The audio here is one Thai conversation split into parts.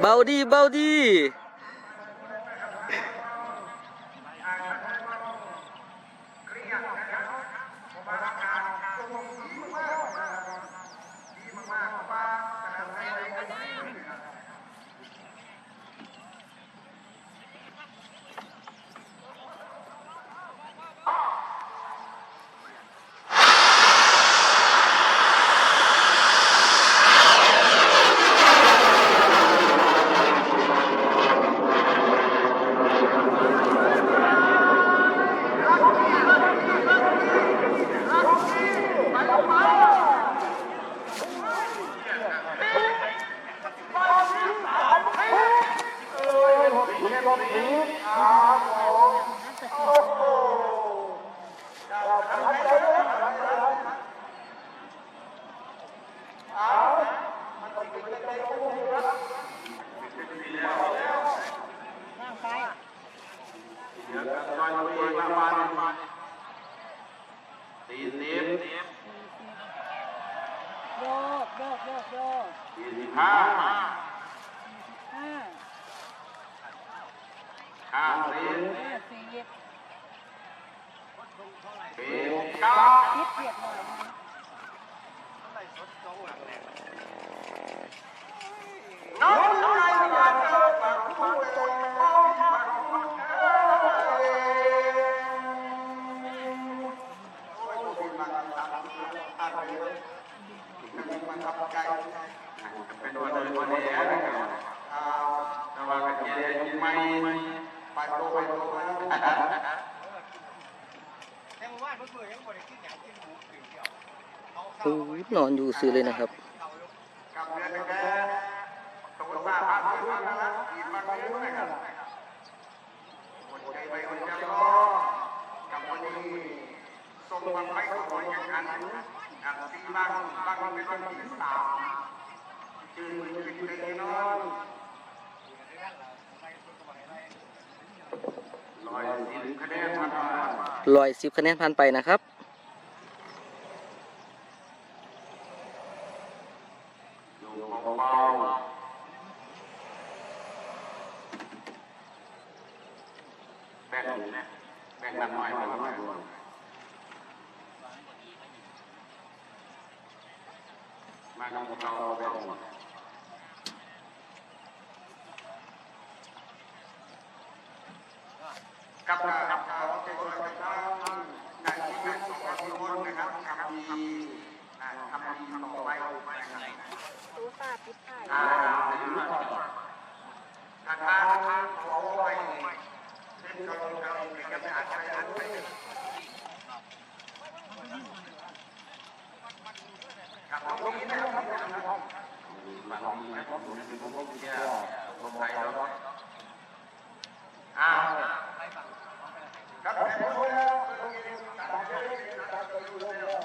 เบาดี เบาดีสี่สิบโยกโยกโยกโยกสี่สิบห้ นวันเดินวันนี้นะครับแต่ว่ากันเย็นไม่ไปโตไปโตโอ้ยนอนอยู่ซื้อเลยนะครับกับเดือนแค่ตัวามากเลยนะครับคนใจไปคนใจรอกับวันนี้ส่งอันอันที่บ้างบ้างเป็นวันที่สาม จืนจืนใจนอนลอยสิบคะแนนผ่านลอยสิบคะแนนผ่านไปนะครับอยู่เบาๆแบ่งแบ่งหน่อยมาหน่อยมาทำเราแบ่ง กับกับเขาเป็นคนไปทำงานที่งานของคนคนนะครับทำดีทำดีต่อไปนะครับตู้ตาปิดไข่อ่าทางทางทางเขาไปเส้นเราเราเป็นกระดาษกระดาษไปกับตรงนี้นะครับมาลองนะครับผมเป็นผมผมเชื่อผมไทยแล้วอ่าครับผมแล้ว ตรงนี้ตัดเลยตัดเลยแล้ว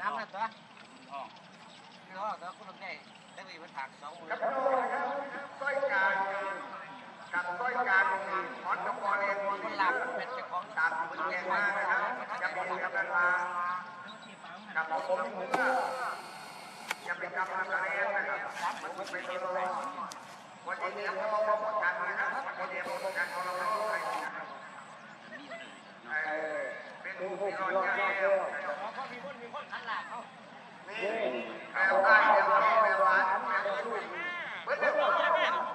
น้ำนะตัวอ๋อนี่ก็ตัวคุณลุงได้ได้ไปมันถักสองมือ กับต้อยการกับต้อยการฮอตกับพอเองคนหลักเป็นเจ้าของตามคุณแกมากนะครับจะมีกับเวลากับผมจะเป็นกำลังแรงนะครับมันเป็นตัวรอดวันนี้เราเราป้องกันนะครับวันนี้เราป้องกันเราเราป้องกันนะครับเป็นผู้ที่รอดแก้ว เขามีคนมีคนขันหลักเขา นี่แปลว่าแปลว่าแปลว่าเมื่อเดือน กับกับกับกับกับกับ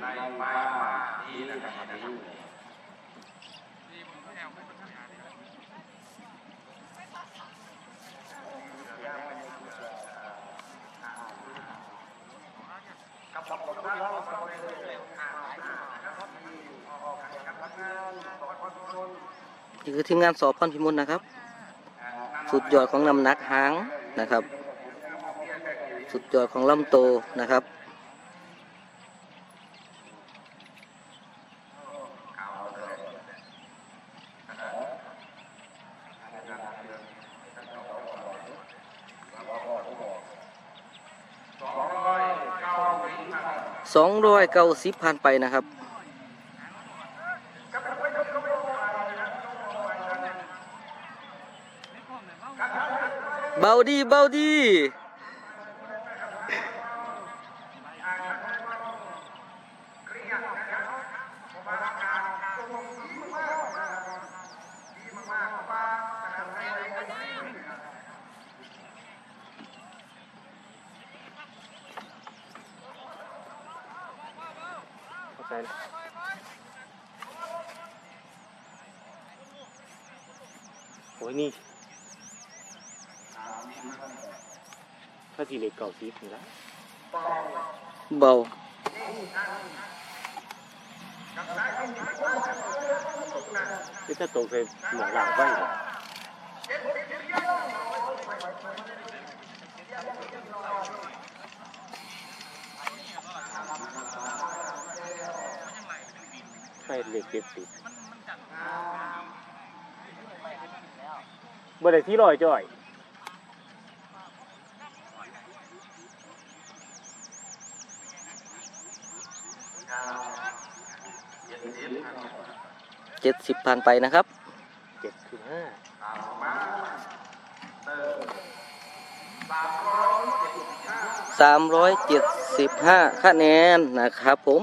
ในมาดีนะครับดีกับกับกับเราเราเร็วๆอ่านะครับมีออกกับทำงานสอนคนคน นี่ คือทีมงานสอบพรพิมลนะครับ สุดยอดของนำนักหางนะครับ สุดยอดของลำโตนะครับสองร้อยเก้าสิบพันไปนะครับ เบาดีเบาดีใจแล้วโอ้ยนี่ ถ้าทีเล็กเก่าซีฟนี่ละเบาที่ถ้าตกใส่หนังหลังบ้างเลยใช่เหล็กเก็บสิบเมื่อไหร่ที่ลอยจ่อย เจ็ดสิบพันไปนะครับเจ็ดถึงห้าสามร้อยเจ็ดสิบห้าคะแนนนะครับผม